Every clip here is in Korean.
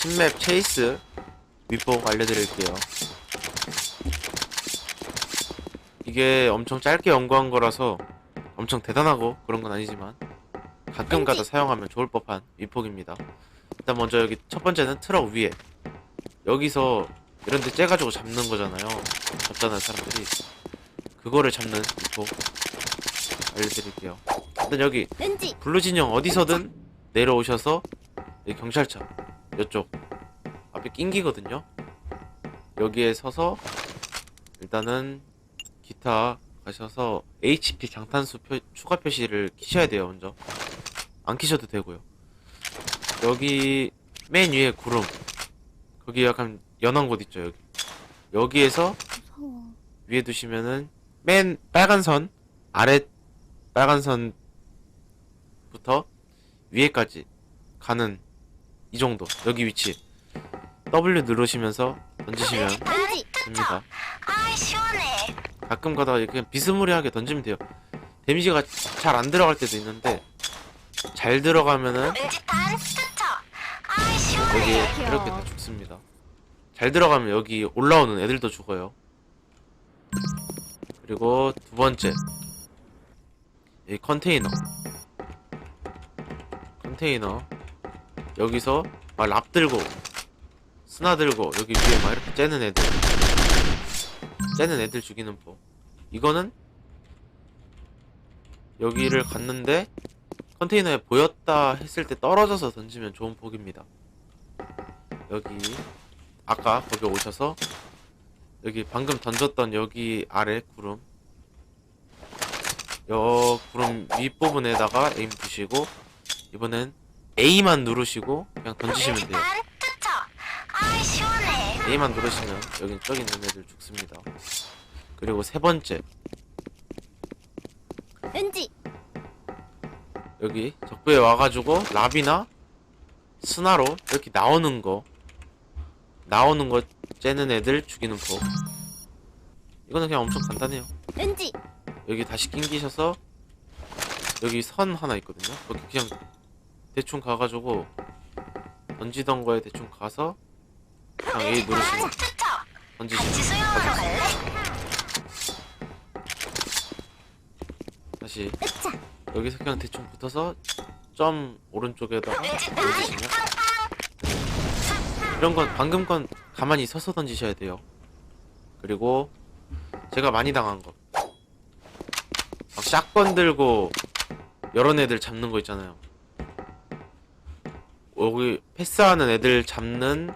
신맵 체이스 위폭 알려드릴게요. 이게 엄청 짧게 연구한 거라서 엄청 대단하고 그런 건 아니지만 가끔 가다 사용하면 좋을 법한 위폭입니다. 일단 먼저 여기 첫 번째는 트럭 위에 여기서 이런 데 째가지고 잡는 거잖아요. 잡잖아요 사람들이. 그거를 잡는 위폭 알려드릴게요. 일단 여기 블루 진영 어디서든 내려오셔서 여기 경찰차 이쪽 앞에 낑기거든요. 여기에 서서 일단은 기타 가셔서 HP 장탄수 표- 추가 표시를 키셔야 돼요 먼저. 안 키셔도 되고요. 여기 맨 위에 구름. 거기 약간 연한 곳 있죠 여기. 여기에서 무서워. 위에 두시면은 맨 빨간 선 아래 빨간 선부터 위에까지 가는 이 정도. 여기 위치. W 누르시면서 던지시면 왠지 됩니다. 아이 시원해. 가끔 가다가 그냥 비스무리하게 던지면 돼요. 데미지가 잘 안 들어갈 때도 있는데 잘 들어가면은 여기 시원해. 이렇게 다 죽습니다. 잘 들어가면 여기 올라오는 애들도 죽어요. 그리고 두 번째. 이 컨테이너. 컨테이너 여기서 막 랍 들고 스나 들고 여기 위에 막 이렇게 째는 애들. 째는 애들 죽이는 법. 이거는 여기를 갔는데 컨테이너에 보였다 했을 때 떨어져서 던지면 좋은 폭입니다. 여기 아까 거기 오셔서 여기 방금 던졌던 여기 아래 구름. 여 구름 윗부분에다가 에임 두시고 이번엔 A만 누르시고 그냥 던지시면 돼요. 아이 시원해. A만 누르시면 여긴 저기 있는 애들 죽습니다. 그리고 세 번째. 왠지. 여기 적부에 와가지고 랍이나 스나로 이렇게 나오는 거 나오는 거 째는 애들 죽이는 법. 이거는 그냥 엄청 간단해요. 왠지. 여기 다시 낑기셔서 여기 선 하나 있거든요. 거기 그냥 대충 가가지고 던지던 거에 대충 가서 그냥 A 누르시면 던지시면? 다시 여기서 그냥 대충 붙어서 점 오른쪽에다가 던지시면 이런 건 방금 건 가만히 서서 던지셔야 돼요. 그리고 제가 많이 당한 거. 막 샷건 들고 여러 애들 잡는 거 있잖아요. 여기 패스하는 애들 잡는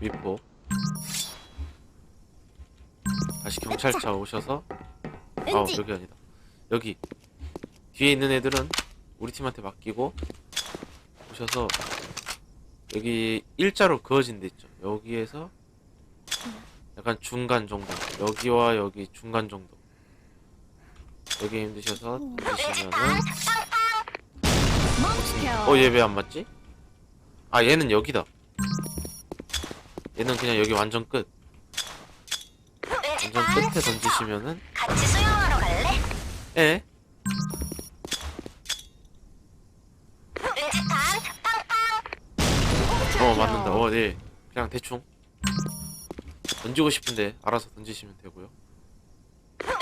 위포. 다시 경찰차 오셔서 아 여기 아니다. 여기 뒤에 있는 애들은 우리 팀한테 맡기고 오셔서 여기 일자로 그어진 데 있죠. 여기에서 약간 중간 정도. 여기와 여기 중간 정도. 여기 힘드셔서 던지시면은 멈춰 어얘왜안 맞지? 아 얘는 여기다. 얘는 그냥 여기 완전 끝. 완전 단 끝에. 던지시면은 같이 수영하러 갈래? 에 왠지 단어 맞는다. 어 네. 그냥 대충 던지고 싶은데 알아서 던지시면 되고요. 단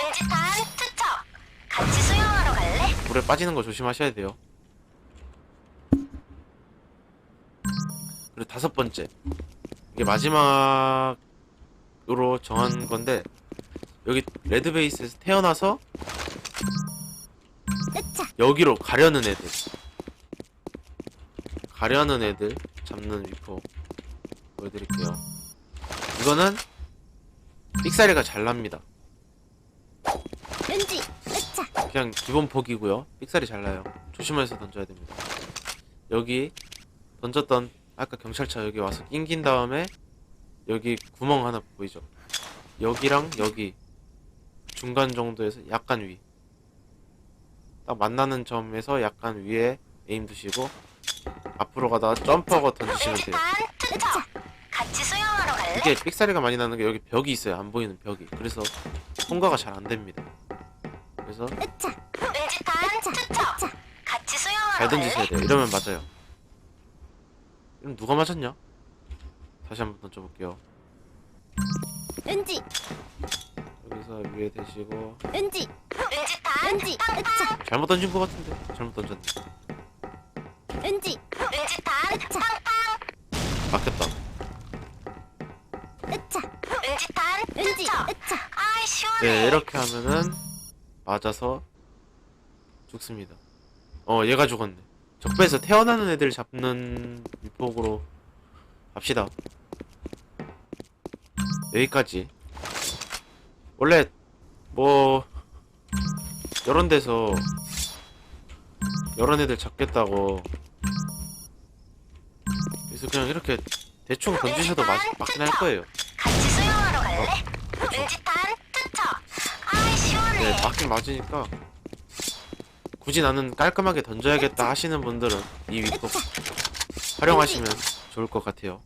투척. 같이 수영하러 갈래? 물에 빠지는 거 조심하셔야 돼요. 그리고 다섯 번째. 이게 마지막으로 정한 건데, 여기 레드 베이스에서 태어나서 여기로 가려는 애들. 가려는 애들 잡는 위포 보여드릴게요. 이거는 삑사리가 잘 납니다. 그냥 기본 폭이고요. 삑살이 잘 나요. 조심해서 던져야 됩니다. 여기 던졌던 아까 경찰차 여기 와서 낑긴 다음에 여기 구멍 하나 보이죠? 여기랑 여기 중간 정도에서 약간 위. 딱 만나는 점에서 약간 위에 에임 두시고 앞으로 가다가 점프하고 던지시면 돼요. 이게 삑사리가 많이 나는 게 여기 벽이 있어요. 안 보이는 벽이. 그래서 통과가 잘 안 됩니다. 그래서 잘? 던지셔야 돼요. 이러면 맞아요. 이럼 누가 맞았냐? 다시 한번 던져볼게요. 은지. 여기서 위에 대시고. 은지. 은지탄 은지. 으차 잘못 던진 것 같은데. 잘못 던졌네. 은지. 은지탄 팡팡 막혔다. 으차. 은지 투척 으차. 아이 시원해. 네 이렇게 하면은 맞아서 죽습니다. 어 얘가 죽었네. 적배에서 태어나는 애들 잡는 위폭으로 합시다. 여기까지. 원래 뭐 이런 데서 이런 애들 잡겠다고 그래서 그냥 이렇게 대충 던지셔도 맞, 맞긴 할 거예요. 같이 수영하러 갈래? 그렇죠. 은지탄 투척 아이 시원해 네, 맞긴 맞으니까 굳이 나는 깔끔하게 던져야겠다 하시는 분들은 이 위폭 활용하시면 좋을 것 같아요.